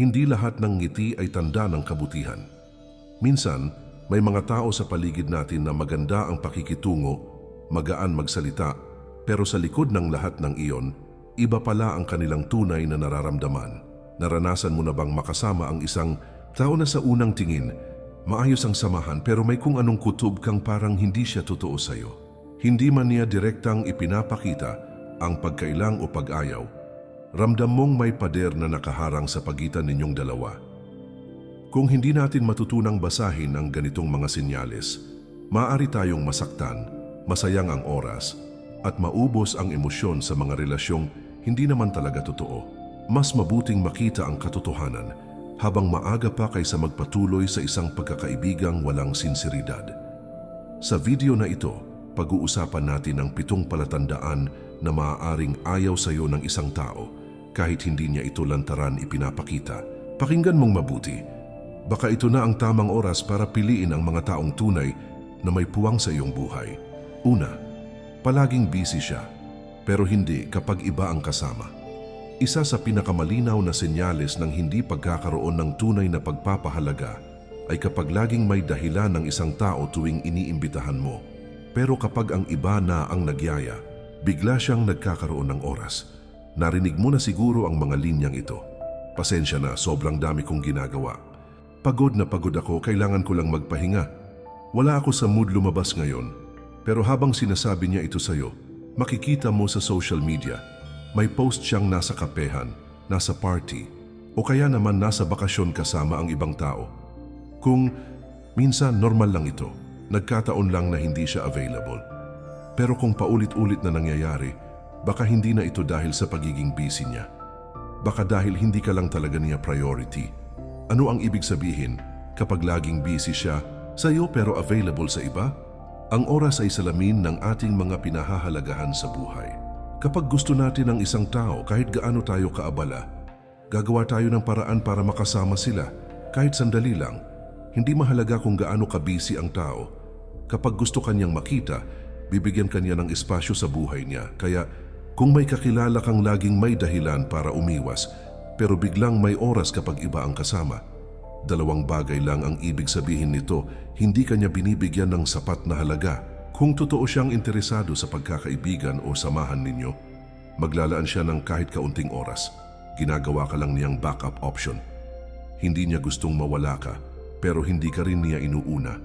Hindi lahat ng ngiti ay tanda ng kabutihan. Minsan, may mga tao sa paligid natin na maganda ang pakikitungo, magaan magsalita, pero sa likod ng lahat ng iyon, iba pala ang kanilang tunay na nararamdaman. Naranasan mo na bang makasama ang isang tao na sa unang tingin, maayos ang samahan pero may kung anong kutob kang parang hindi siya totoo sa'yo. Hindi man niya direktang ipinapakita ang pagkailang o pag-ayaw, ramdam mong may pader na nakaharang sa pagitan ninyong dalawa. Kung hindi natin matutunang basahin ang ganitong mga senyales, maaari tayong masaktan, masayang ang oras, at maubos ang emosyon sa mga relasyong hindi naman talaga totoo. Mas mabuting makita ang katotohanan habang maaga pa kaysa magpatuloy sa isang pagkakaibigang walang sinseridad. Sa video na ito, pag-uusapan natin ang pitong palatandaan na maaaring ayaw sa iyo ng isang tao kahit hindi niya ito lantaran ipinapakita. Pakinggan mong mabuti. Baka ito na ang tamang oras para piliin ang mga taong tunay na may puwang sa iyong buhay. Una, palaging busy siya, pero hindi kapag iba ang kasama. Isa sa pinakamalinaw na senyales ng hindi pagkakaroon ng tunay na pagpapahalaga ay kapag laging may dahilan ng isang tao tuwing iniimbitahan mo. Pero kapag ang iba na ang nagyaya, bigla siyang nagkakaroon ng oras. Narinig mo na siguro ang mga linyang ito. Pasensya na, sobrang dami kong ginagawa. Pagod na pagod ako, kailangan ko lang magpahinga. Wala ako sa mood lumabas ngayon. Pero habang sinasabi niya ito sa'yo, makikita mo sa social media may post siyang nasa kapehan, nasa party, o kaya naman nasa bakasyon kasama ang ibang tao. Kung minsan normal lang ito, nagkataon lang na hindi siya available. Pero kung paulit-ulit na nangyayari, baka hindi na ito dahil sa pagiging busy niya. Baka dahil hindi ka lang talaga niya priority. Ano ang ibig sabihin kapag laging busy siya sa iyo pero available sa iba? Ang oras ay salamin ng ating mga pinahahalagahan sa buhay. Kapag gusto natin ng isang tao kahit gaano tayo kaabala, gagawa tayo ng paraan para makasama sila kahit sandali lang. Hindi mahalaga kung gaano kabisi ang tao. Kapag gusto kanyang makita, bibigyan kanya ng espasyo sa buhay niya. Kaya kung may kakilala kang laging may dahilan para umiwas, pero biglang may oras kapag iba ang kasama, dalawang bagay lang ang ibig sabihin nito, hindi kanya binibigyan ng sapat na halaga kung totoo siyang interesado sa pagkakaibigan o samahan ninyo, maglalaan siya ng kahit kaunting oras. Ginagawa ka lang niyang backup option. Hindi niya gustong mawala ka, pero hindi ka rin niya inuuna.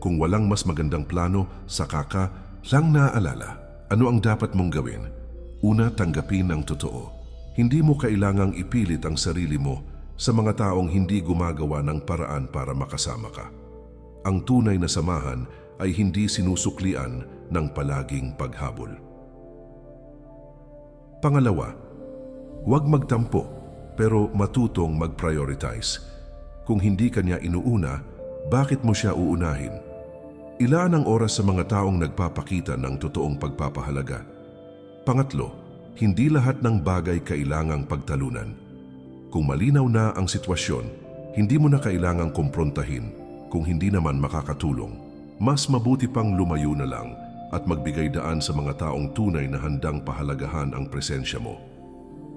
Kung walang mas magandang plano, saka ka lang naaalala. Ano ang dapat mong gawin? Una, tanggapin ang totoo. Hindi mo kailangang ipilit ang sarili mo sa mga taong hindi gumagawa ng paraan para makasama ka. Ang tunay na samahan ay hindi sinusuklian ng palaging paghabol. Pangalawa, huwag magtampo pero matutong mag-prioritize. Kung hindi kanya inuuna, bakit mo siya uunahin? Ilaan ang oras sa mga taong nagpapakita ng totoong pagpapahalaga. Pangatlo, hindi lahat ng bagay kailangang pagtalunan. Kung malinaw na ang sitwasyon, hindi mo na kailangang kumprontahin kung hindi naman makakatulong mas mabuti pang lumayo na lang at magbigay daan sa mga taong tunay na handang pahalagahan ang presensya mo.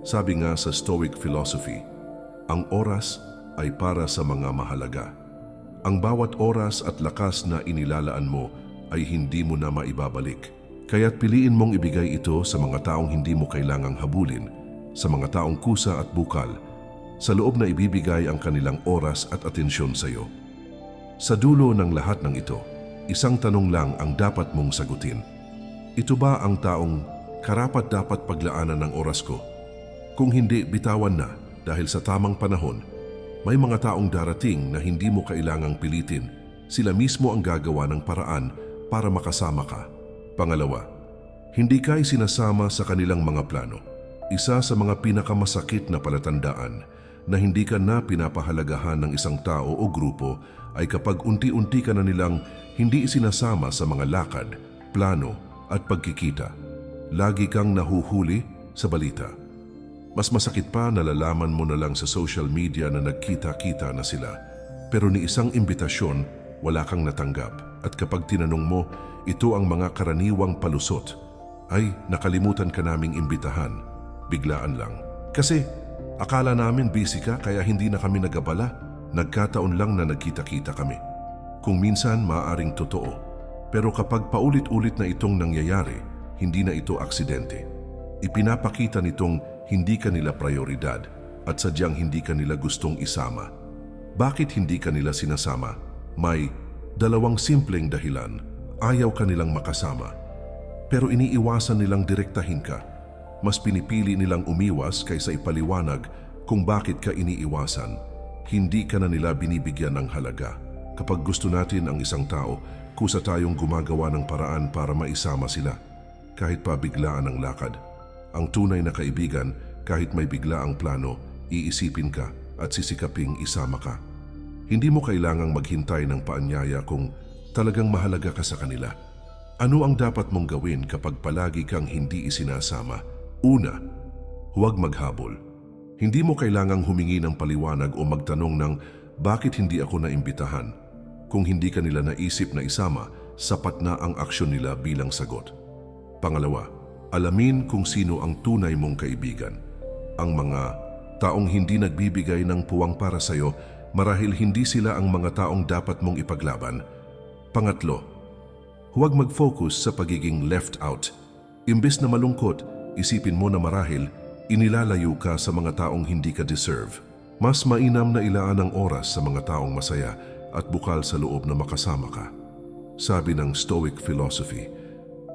Sabi nga sa Stoic philosophy, ang oras ay para sa mga mahalaga. Ang bawat oras at lakas na inilalaan mo ay hindi mo na maibabalik. Kaya't piliin mong ibigay ito sa mga taong hindi mo kailangang habulin, sa mga taong kusa at bukal, sa loob na ibibigay ang kanilang oras at atensyon sa iyo. Sa dulo ng lahat ng ito, Isang tanong lang ang dapat mong sagutin. Ito ba ang taong karapat dapat paglaanan ng oras ko? Kung hindi, bitawan na dahil sa tamang panahon, may mga taong darating na hindi mo kailangang pilitin. Sila mismo ang gagawa ng paraan para makasama ka. Pangalawa, hindi ka sinasama sa kanilang mga plano. Isa sa mga pinakamasakit na palatandaan na hindi ka na pinapahalagahan ng isang tao o grupo ay kapag unti-unti ka na nilang hindi isinasama sa mga lakad, plano at pagkikita. Lagi kang nahuhuli sa balita. Mas masakit pa nalalaman mo na lang sa social media na nagkita-kita na sila pero ni isang imbitasyon wala kang natanggap at kapag tinanong mo ito ang mga karaniwang palusot ay nakalimutan ka naming imbitahan biglaan lang kasi Akala namin busy ka kaya hindi na kami nagabala. Nagkataon lang na nagkita-kita kami. Kung minsan maaaring totoo. Pero kapag paulit-ulit na itong nangyayari, hindi na ito aksidente. Ipinapakita nitong hindi ka nila prioridad at sadyang hindi ka nila gustong isama. Bakit hindi ka nila sinasama? May dalawang simpleng dahilan. Ayaw ka nilang makasama. Pero iniiwasan nilang direktahin ka. Mas pinipili nilang umiwas kaysa ipaliwanag kung bakit ka iniiwasan. Hindi ka na nila binibigyan ng halaga. Kapag gusto natin ang isang tao, kusa tayong gumagawa ng paraan para maisama sila. Kahit pa biglaan ang lakad. Ang tunay na kaibigan, kahit may bigla ang plano, iisipin ka at sisikaping isama ka. Hindi mo kailangang maghintay ng paanyaya kung talagang mahalaga ka sa kanila. Ano ang dapat mong gawin kapag palagi kang hindi isinasama? Una, huwag maghabol. Hindi mo kailangang humingi ng paliwanag o magtanong ng bakit hindi ako naimbitahan. Kung hindi ka nila naisip na isama, sapat na ang aksyon nila bilang sagot. Pangalawa, alamin kung sino ang tunay mong kaibigan. Ang mga taong hindi nagbibigay ng puwang para sa'yo marahil hindi sila ang mga taong dapat mong ipaglaban. Pangatlo, huwag mag-focus sa pagiging left out. Imbes na malungkot, isipin mo na marahil inilalayo ka sa mga taong hindi ka deserve. Mas mainam na ilaan ang oras sa mga taong masaya at bukal sa loob na makasama ka. Sabi ng Stoic philosophy,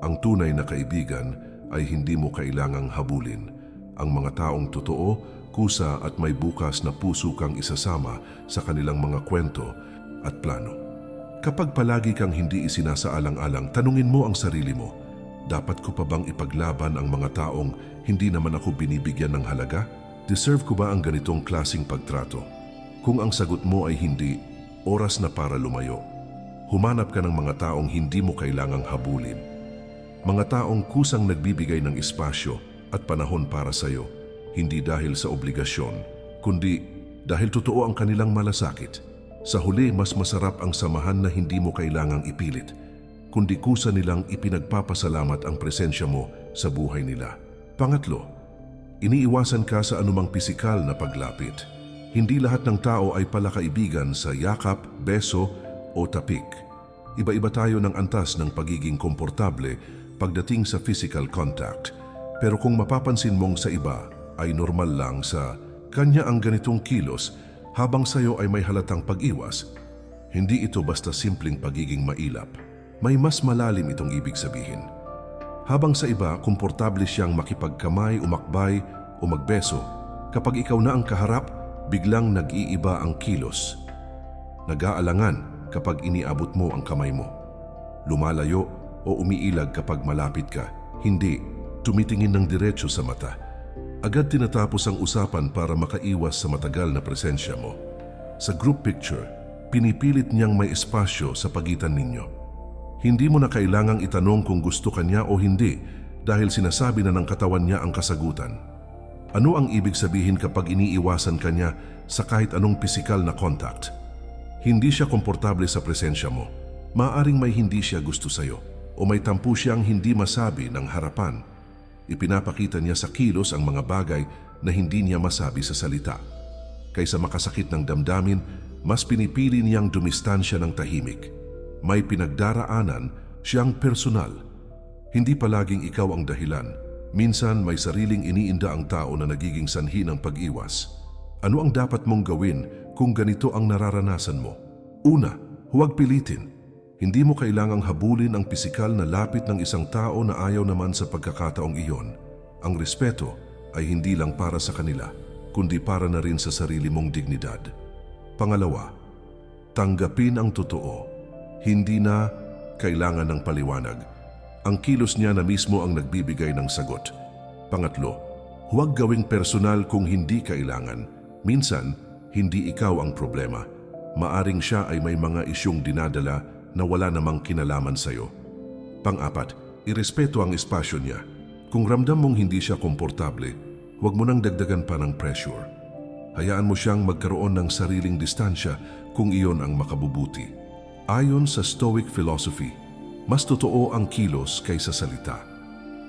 ang tunay na kaibigan ay hindi mo kailangang habulin. Ang mga taong totoo, kusa at may bukas na puso kang isasama sa kanilang mga kwento at plano. Kapag palagi kang hindi isinasaalang-alang, tanungin mo ang sarili mo, dapat ko pa bang ipaglaban ang mga taong hindi naman ako binibigyan ng halaga? Deserve ko ba ang ganitong klasing pagtrato? Kung ang sagot mo ay hindi, oras na para lumayo. Humanap ka ng mga taong hindi mo kailangang habulin. Mga taong kusang nagbibigay ng espasyo at panahon para sa iyo, hindi dahil sa obligasyon, kundi dahil totoo ang kanilang malasakit. Sa huli, mas masarap ang samahan na hindi mo kailangang ipilit, kundi kusa nilang ipinagpapasalamat ang presensya mo sa buhay nila. Pangatlo, iniiwasan ka sa anumang pisikal na paglapit. Hindi lahat ng tao ay palakaibigan sa yakap, beso o tapik. Iba-iba tayo ng antas ng pagiging komportable pagdating sa physical contact. Pero kung mapapansin mong sa iba ay normal lang sa kanya ang ganitong kilos habang sa'yo ay may halatang pag-iwas, hindi ito basta simpleng pagiging mailap. May mas malalim itong ibig sabihin. Habang sa iba, komportable siyang makipagkamay, umakbay o magbeso, kapag ikaw na ang kaharap, biglang nag-iiba ang kilos. Nag-aalangan kapag iniabot mo ang kamay mo. Lumalayo o umiilag kapag malapit ka. Hindi, tumitingin ng diretso sa mata. Agad tinatapos ang usapan para makaiwas sa matagal na presensya mo. Sa group picture, pinipilit niyang may espasyo sa pagitan ninyo. Hindi mo na kailangang itanong kung gusto ka niya o hindi dahil sinasabi na ng katawan niya ang kasagutan. Ano ang ibig sabihin kapag iniiwasan ka niya sa kahit anong pisikal na contact? Hindi siya komportable sa presensya mo. Maaring may hindi siya gusto sa'yo o may tampu siyang hindi masabi ng harapan. Ipinapakita niya sa kilos ang mga bagay na hindi niya masabi sa salita. Kaysa makasakit ng damdamin, mas pinipili niyang dumistansya ng tahimik. May pinagdaraanan siyang personal. Hindi palaging ikaw ang dahilan. Minsan may sariling iniinda ang tao na nagiging sanhi ng pag-iwas. Ano ang dapat mong gawin kung ganito ang nararanasan mo? Una, huwag pilitin. Hindi mo kailangang habulin ang pisikal na lapit ng isang tao na ayaw naman sa pagkakataong iyon. Ang respeto ay hindi lang para sa kanila, kundi para na rin sa sarili mong dignidad. Pangalawa, tanggapin ang totoo. Hindi na kailangan ng paliwanag. Ang kilos niya na mismo ang nagbibigay ng sagot. Pangatlo, huwag gawing personal kung hindi kailangan. Minsan, hindi ikaw ang problema. Maaring siya ay may mga isyong dinadala na wala namang kinalaman sa'yo. Pang-apat, irespeto ang espasyo niya. Kung ramdam mong hindi siya komportable, huwag mo nang dagdagan pa ng pressure. Hayaan mo siyang magkaroon ng sariling distansya kung iyon ang makabubuti. Ayon sa Stoic philosophy, mas totoo ang kilos kaysa salita.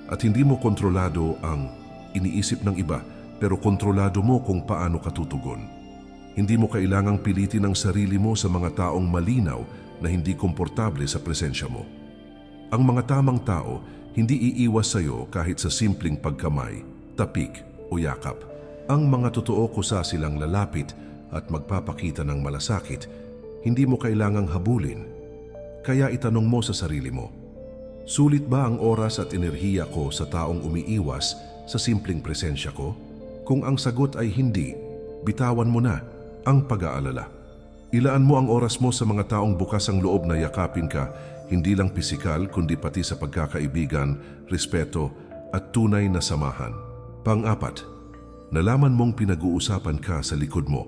At hindi mo kontrolado ang iniisip ng iba pero kontrolado mo kung paano ka tutugon. Hindi mo kailangang pilitin ang sarili mo sa mga taong malinaw na hindi komportable sa presensya mo. Ang mga tamang tao hindi iiwas sa iyo kahit sa simpleng pagkamay, tapik o yakap. Ang mga totoo kusa silang lalapit at magpapakita ng malasakit, hindi mo kailangang habulin. Kaya itanong mo sa sarili mo, sulit ba ang oras at enerhiya ko sa taong umiiwas sa simpleng presensya ko? Kung ang sagot ay hindi, bitawan mo na ang pag-aalala. Ilaan mo ang oras mo sa mga taong bukas ang loob na yakapin ka, hindi lang pisikal kundi pati sa pagkakaibigan, respeto at tunay na samahan. Pang-apat, nalaman mong pinag-uusapan ka sa likod mo.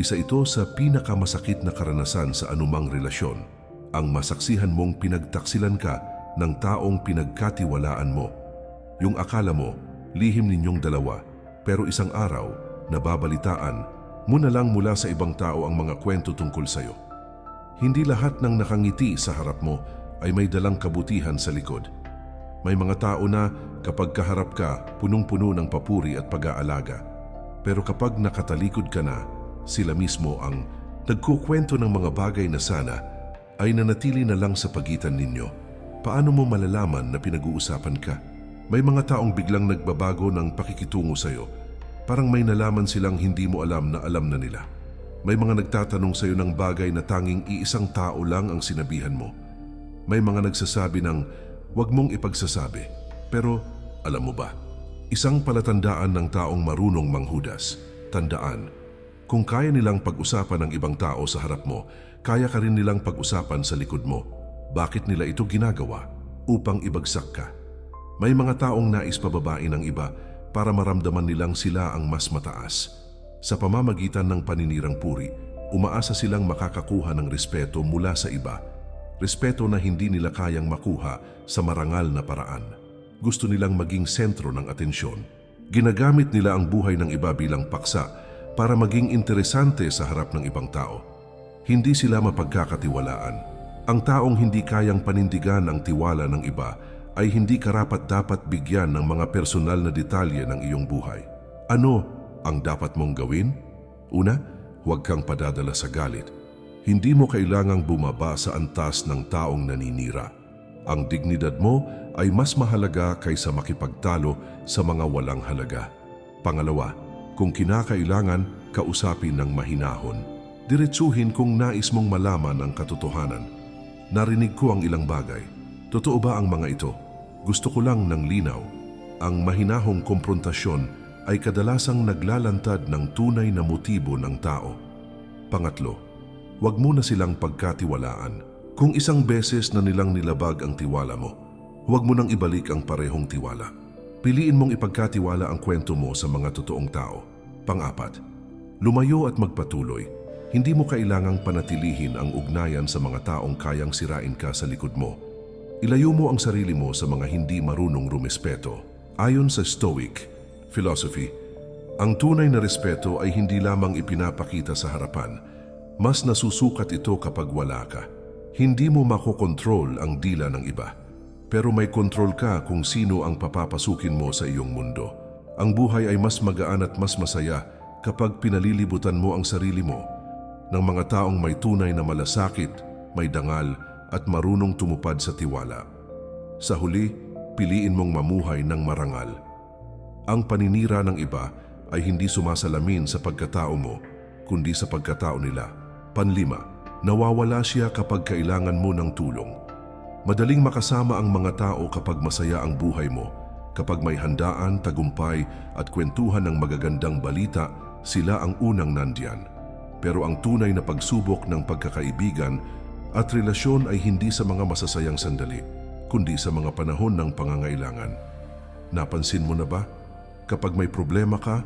Isa ito sa pinakamasakit na karanasan sa anumang relasyon. Ang masaksihan mong pinagtaksilan ka ng taong pinagkatiwalaan mo. Yung akala mo, lihim ninyong dalawa, pero isang araw, nababalitaan mo na lang mula sa ibang tao ang mga kwento tungkol sa'yo. Hindi lahat ng nakangiti sa harap mo ay may dalang kabutihan sa likod. May mga tao na kapag kaharap ka, punong-puno ng papuri at pag-aalaga. Pero kapag nakatalikod ka na, sila mismo ang nagkukwento ng mga bagay na sana ay nanatili na lang sa pagitan ninyo. Paano mo malalaman na pinag-uusapan ka? May mga taong biglang nagbabago ng pakikitungo sa'yo. Parang may nalaman silang hindi mo alam na alam na nila. May mga nagtatanong sa'yo ng bagay na tanging iisang tao lang ang sinabihan mo. May mga nagsasabi ng huwag mong ipagsasabi. Pero alam mo ba, isang palatandaan ng taong marunong manghudas. Tandaan, kung kaya nilang pag-usapan ng ibang tao sa harap mo, kaya ka rin nilang pag-usapan sa likod mo. Bakit nila ito ginagawa? Upang ibagsak ka. May mga taong nais pababain ng iba para maramdaman nilang sila ang mas mataas. Sa pamamagitan ng paninirang puri, umaasa silang makakakuha ng respeto mula sa iba. Respeto na hindi nila kayang makuha sa marangal na paraan. Gusto nilang maging sentro ng atensyon. Ginagamit nila ang buhay ng iba bilang paksa para maging interesante sa harap ng ibang tao. Hindi sila mapagkakatiwalaan. Ang taong hindi kayang panindigan ang tiwala ng iba ay hindi karapat dapat bigyan ng mga personal na detalye ng iyong buhay. Ano ang dapat mong gawin? Una, huwag kang padadala sa galit. Hindi mo kailangang bumaba sa antas ng taong naninira. Ang dignidad mo ay mas mahalaga kaysa makipagtalo sa mga walang halaga. Pangalawa, kung kinakailangan, kausapin ng mahinahon. Diretsuhin kung nais mong malaman ang katotohanan. Narinig ko ang ilang bagay. Totoo ba ang mga ito? Gusto ko lang ng linaw. Ang mahinahong komprontasyon ay kadalasang naglalantad ng tunay na motibo ng tao. Pangatlo, huwag mo na silang pagkatiwalaan. Kung isang beses na nilang nilabag ang tiwala mo, huwag mo nang ibalik ang parehong tiwala. Piliin mong ipagkatiwala ang kwento mo sa mga totoong tao. Pangapat, lumayo at magpatuloy. Hindi mo kailangang panatilihin ang ugnayan sa mga taong kayang sirain ka sa likod mo. Ilayo mo ang sarili mo sa mga hindi marunong rumespeto. Ayon sa Stoic philosophy, ang tunay na respeto ay hindi lamang ipinapakita sa harapan. Mas nasusukat ito kapag wala ka. Hindi mo makokontrol ang dila ng iba. Pero may kontrol ka kung sino ang papapasukin mo sa iyong mundo. Ang buhay ay mas magaan at mas masaya kapag pinalilibutan mo ang sarili mo ng mga taong may tunay na malasakit, may dangal at marunong tumupad sa tiwala. Sa huli, piliin mong mamuhay ng marangal. Ang paninira ng iba ay hindi sumasalamin sa pagkatao mo, kundi sa pagkatao nila. Panlima, nawawala siya kapag kailangan mo ng tulong. Madaling makasama ang mga tao kapag masaya ang buhay mo. Kapag may handaan, tagumpay at kwentuhan ng magagandang balita, sila ang unang nandiyan. Pero ang tunay na pagsubok ng pagkakaibigan at relasyon ay hindi sa mga masasayang sandali, kundi sa mga panahon ng pangangailangan. Napansin mo na ba? Kapag may problema ka,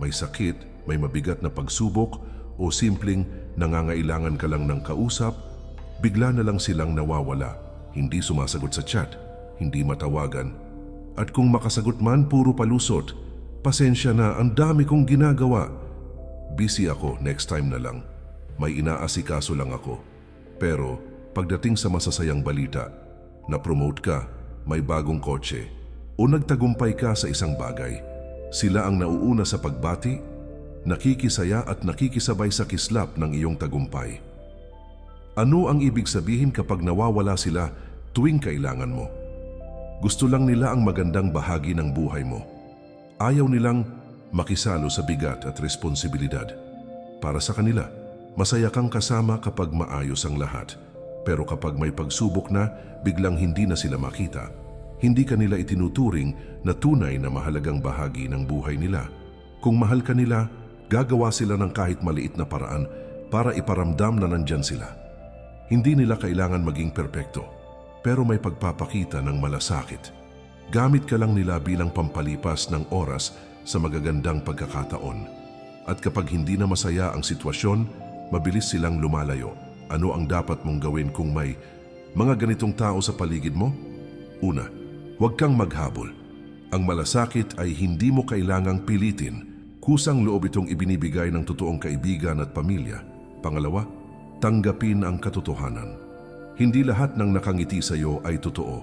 may sakit, may mabigat na pagsubok o simpleng nangangailangan ka lang ng kausap, bigla na lang silang nawawala, hindi sumasagot sa chat, hindi matawagan. At kung makasagot man puro palusot, pasensya na ang dami kong ginagawa. Busy ako, next time na lang. May inaasikaso lang ako. Pero pagdating sa masasayang balita, na-promote ka, may bagong kotse, o nagtagumpay ka sa isang bagay, Sila ang nauuna sa pagbati, nakikisaya at nakikisabay sa kislap ng iyong tagumpay. Ano ang ibig sabihin kapag nawawala sila tuwing kailangan mo? Gusto lang nila ang magandang bahagi ng buhay mo. Ayaw nilang makisalo sa bigat at responsibilidad. Para sa kanila, masaya kang kasama kapag maayos ang lahat. Pero kapag may pagsubok na, biglang hindi na sila makita. Hindi ka nila itinuturing na tunay na mahalagang bahagi ng buhay nila. Kung mahal ka nila, gagawa sila ng kahit maliit na paraan para iparamdam na nandyan sila. Hindi nila kailangan maging perpekto, pero may pagpapakita ng malasakit. Gamit ka lang nila bilang pampalipas ng oras sa magagandang pagkakataon. At kapag hindi na masaya ang sitwasyon, mabilis silang lumalayo. Ano ang dapat mong gawin kung may mga ganitong tao sa paligid mo? Una, huwag kang maghabol. Ang malasakit ay hindi mo kailangang pilitin. Kusang loob itong ibinibigay ng totoong kaibigan at pamilya. Pangalawa, tanggapin ang katotohanan. Hindi lahat ng nakangiti sa iyo ay totoo.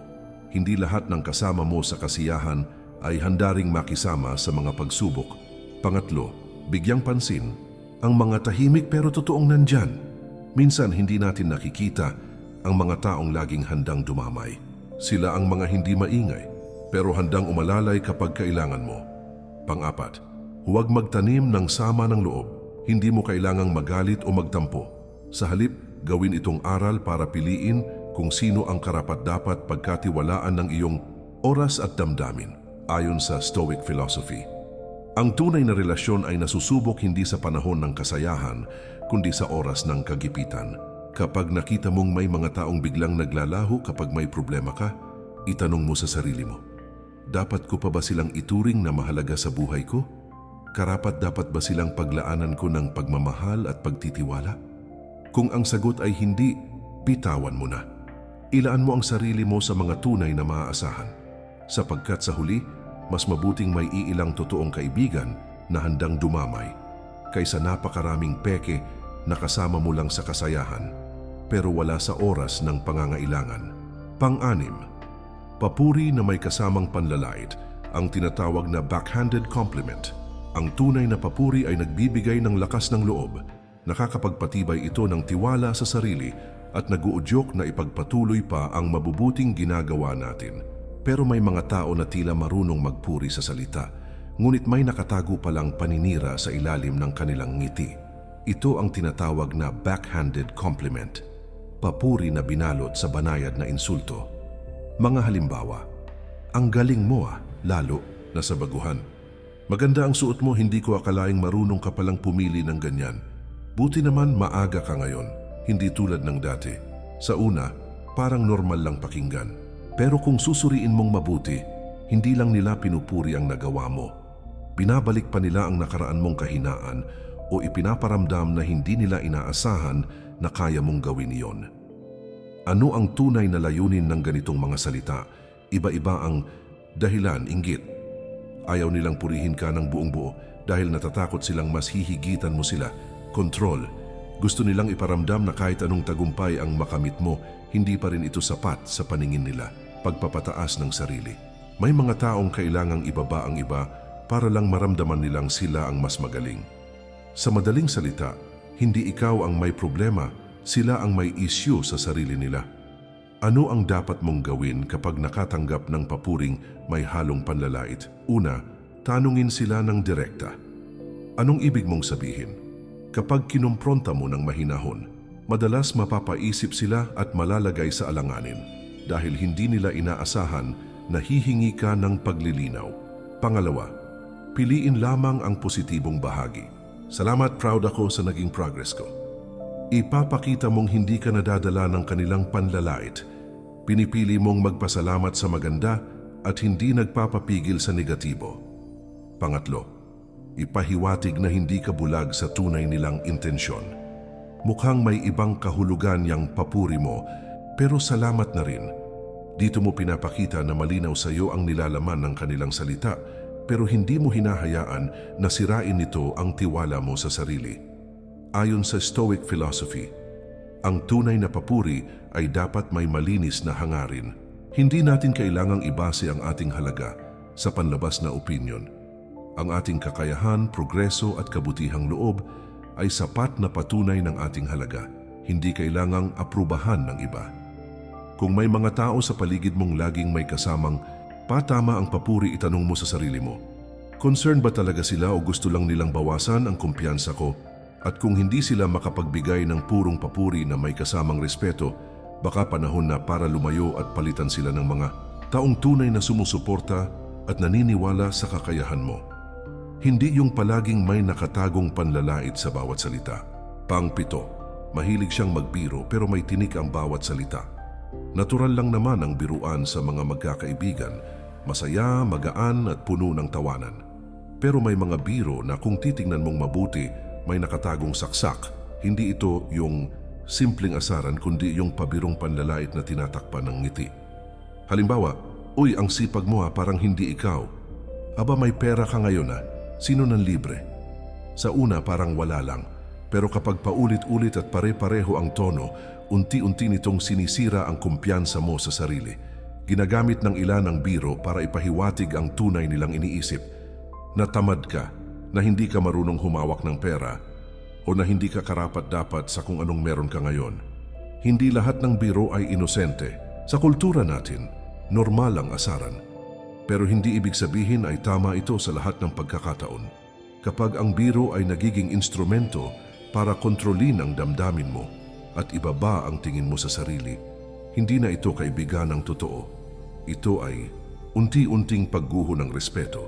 Hindi lahat ng kasama mo sa kasiyahan ay handa ring makisama sa mga pagsubok. Pangatlo, bigyang pansin ang mga tahimik pero totoong nandyan. Minsan hindi natin nakikita ang mga taong laging handang dumamay. Sila ang mga hindi maingay pero handang umalalay kapag kailangan mo. Pangapat, huwag magtanim ng sama ng loob. Hindi mo kailangang magalit o magtampo. Sa halip, gawin itong aral para piliin kung sino ang karapat-dapat pagkatiwalaan ng iyong oras at damdamin ayon sa Stoic philosophy. Ang tunay na relasyon ay nasusubok hindi sa panahon ng kasayahan, kundi sa oras ng kagipitan. Kapag nakita mong may mga taong biglang naglalaho kapag may problema ka, itanong mo sa sarili mo, dapat ko pa ba silang ituring na mahalaga sa buhay ko? Karapat dapat ba silang paglaanan ko ng pagmamahal at pagtitiwala? Kung ang sagot ay hindi, pitawan mo na. Ilaan mo ang sarili mo sa mga tunay na maaasahan. Sapagkat sa huli, mas mabuting may iilang totoong kaibigan na handang dumamay kaysa napakaraming peke na kasama mo lang sa kasayahan pero wala sa oras ng pangangailangan. Pang-anim, papuri na may kasamang panlalait ang tinatawag na backhanded compliment. Ang tunay na papuri ay nagbibigay ng lakas ng loob, nakakapagpatibay ito ng tiwala sa sarili at naguudyok na ipagpatuloy pa ang mabubuting ginagawa natin. Pero may mga tao na tila marunong magpuri sa salita, ngunit may nakatago palang paninira sa ilalim ng kanilang ngiti. Ito ang tinatawag na backhanded compliment, papuri na binalot sa banayad na insulto. Mga halimbawa, ang galing mo ah, lalo na sa baguhan. Maganda ang suot mo, hindi ko akalaing marunong ka palang pumili ng ganyan. Buti naman maaga ka ngayon, hindi tulad ng dati. Sa una, parang normal lang pakinggan. Pero kung susuriin mong mabuti, hindi lang nila pinupuri ang nagawa mo. Binabalik pa nila ang nakaraan mong kahinaan o ipinaparamdam na hindi nila inaasahan na kaya mong gawin iyon. Ano ang tunay na layunin ng ganitong mga salita? Iba-iba ang dahilan, inggit, Ayaw nilang purihin ka ng buong buo dahil natatakot silang mas hihigitan mo sila. Control. Gusto nilang iparamdam na kahit anong tagumpay ang makamit mo, hindi pa rin ito sapat sa paningin nila. Pagpapataas ng sarili. May mga taong kailangang ibaba ang iba para lang maramdaman nilang sila ang mas magaling. Sa madaling salita, hindi ikaw ang may problema, sila ang may issue sa sarili nila. Ano ang dapat mong gawin kapag nakatanggap ng papuring may halong panlalait? Una, tanungin sila ng direkta. Anong ibig mong sabihin? Kapag kinumpronta mo ng mahinahon, madalas mapapaisip sila at malalagay sa alanganin dahil hindi nila inaasahan na hihingi ka ng paglilinaw. Pangalawa, piliin lamang ang positibong bahagi. Salamat proud ako sa naging progress ko. Ipapakita mong hindi ka nadadala ng kanilang panlalait. Pinipili mong magpasalamat sa maganda at hindi nagpapapigil sa negatibo. Pangatlo, ipahiwatig na hindi ka bulag sa tunay nilang intensyon. Mukhang may ibang kahulugan yang papuri mo, pero salamat na rin. Dito mo pinapakita na malinaw sa iyo ang nilalaman ng kanilang salita, pero hindi mo hinahayaan na sirain nito ang tiwala mo sa sarili. Ayon sa Stoic philosophy, ang tunay na papuri ay dapat may malinis na hangarin. Hindi natin kailangang ibase ang ating halaga sa panlabas na opinion. Ang ating kakayahan, progreso at kabutihang loob ay sapat na patunay ng ating halaga. Hindi kailangang aprubahan ng iba. Kung may mga tao sa paligid mong laging may kasamang patama ang papuri itanong mo sa sarili mo. Concern ba talaga sila o gusto lang nilang bawasan ang kumpiyansa ko? At kung hindi sila makapagbigay ng purong papuri na may kasamang respeto, baka panahon na para lumayo at palitan sila ng mga taong tunay na sumusuporta at naniniwala sa kakayahan mo. Hindi yung palaging may nakatagong panlalait sa bawat salita. Pangpito, mahilig siyang magbiro pero may tinik ang bawat salita. Natural lang naman ang biruan sa mga magkakaibigan, masaya, magaan at puno ng tawanan. Pero may mga biro na kung titingnan mong mabuti, may nakatagong saksak. Hindi ito yung simpleng asaran kundi yung pabirong panlalait na tinatakpan ng ngiti. Halimbawa, Uy, ang sipag mo ha, parang hindi ikaw. Aba, may pera ka ngayon ha. Sino nang libre? Sa una, parang wala lang. Pero kapag paulit-ulit at pare-pareho ang tono, unti-unti nitong sinisira ang kumpiyansa mo sa sarili. Ginagamit ng ilan ang biro para ipahiwatig ang tunay nilang iniisip. Na tamad ka, na hindi ka marunong humawak ng pera, o na hindi ka karapat-dapat sa kung anong meron ka ngayon. Hindi lahat ng biro ay inosente. Sa kultura natin, normal ang asaran. Pero hindi ibig sabihin ay tama ito sa lahat ng pagkakataon. Kapag ang biro ay nagiging instrumento para kontrolin ang damdamin mo at ibaba ang tingin mo sa sarili, hindi na ito kaibigan ng totoo. Ito ay unti-unting pagguho ng respeto.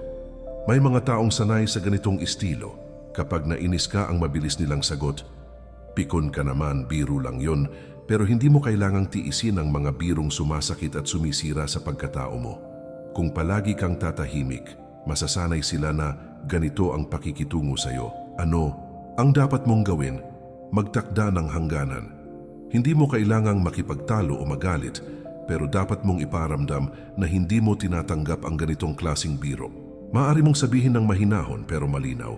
May mga taong sanay sa ganitong estilo. Kapag nainis ka ang mabilis nilang sagot, pikon ka naman, biro lang yon, pero hindi mo kailangang tiisin ang mga birong sumasakit at sumisira sa pagkatao mo. Kung palagi kang tatahimik, masasanay sila na ganito ang pakikitungo sa'yo. Ano ang dapat mong gawin? Magtakda ng hangganan. Hindi mo kailangang makipagtalo o magalit, pero dapat mong iparamdam na hindi mo tinatanggap ang ganitong klasing biro. Maari mong sabihin ng mahinahon pero malinaw,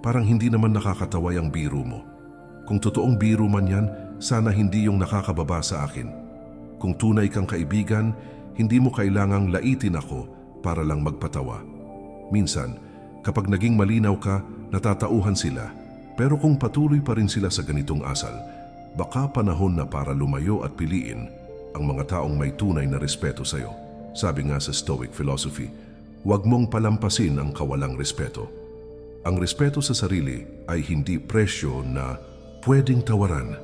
parang hindi naman nakakataway ang biro mo. Kung totoong biro man yan, sana hindi yung nakakababa sa akin. Kung tunay kang kaibigan, hindi mo kailangang laitin ako para lang magpatawa. Minsan, kapag naging malinaw ka, natatauhan sila. Pero kung patuloy pa rin sila sa ganitong asal, baka panahon na para lumayo at piliin ang mga taong may tunay na respeto sa iyo. Sabi nga sa Stoic philosophy, huwag mong palampasin ang kawalang respeto. Ang respeto sa sarili ay hindi presyo na pwedeng tawaran.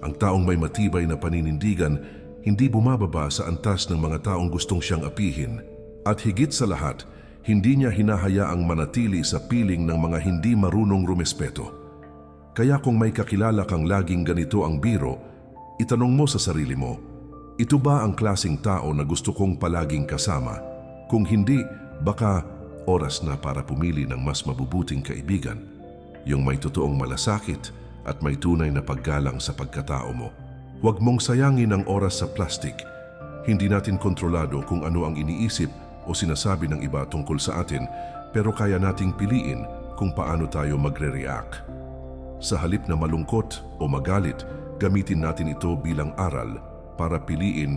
Ang taong may matibay na paninindigan hindi bumababa sa antas ng mga taong gustong siyang apihin. At higit sa lahat, hindi niya hinahayaang manatili sa piling ng mga hindi marunong rumespeto. Kaya kung may kakilala kang laging ganito ang biro, itanong mo sa sarili mo, ito ba ang klasing tao na gusto kong palaging kasama? Kung hindi, baka oras na para pumili ng mas mabubuting kaibigan, yung may totoong malasakit at may tunay na paggalang sa pagkatao mo. Huwag mong sayangin ang oras sa plastic. Hindi natin kontrolado kung ano ang iniisip o sinasabi ng iba tungkol sa atin, pero kaya nating piliin kung paano tayo magre-react. Sa halip na malungkot o magalit, gamitin natin ito bilang aral para piliin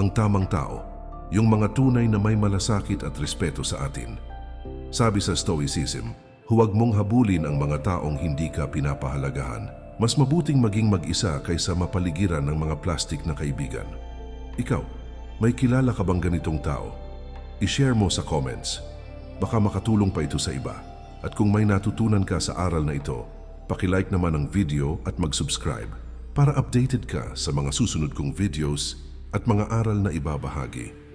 ang tamang tao, yung mga tunay na may malasakit at respeto sa atin. Sabi sa Stoicism, huwag mong habulin ang mga taong hindi ka pinapahalagahan. Mas mabuting maging mag-isa kaysa mapaligiran ng mga plastic na kaibigan. Ikaw, may kilala ka bang ganitong tao? I-share mo sa comments. Baka makatulong pa ito sa iba. At kung may natutunan ka sa aral na ito, pakilike naman ang video at mag-subscribe para updated ka sa mga susunod kong videos at mga aral na ibabahagi.